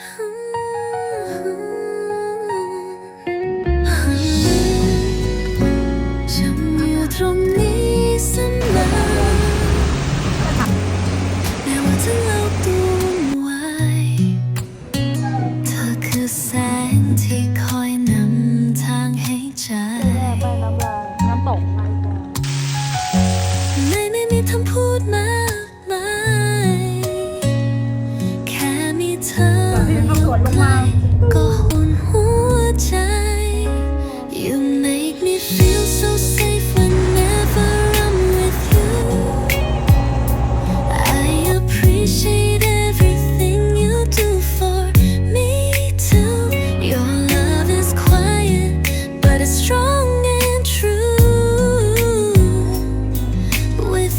哼。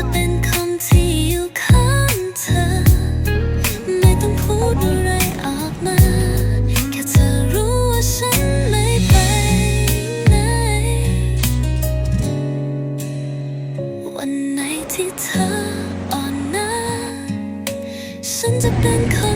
จะเป็นคำที่อยู่ข้างเธอ ไม่ต้องพูดอะไรออกมา แค่เธอรู้ว่าฉันไม่ไปไหน วันไหนที่เธออ่อนนะ ฉันจะเป็นคน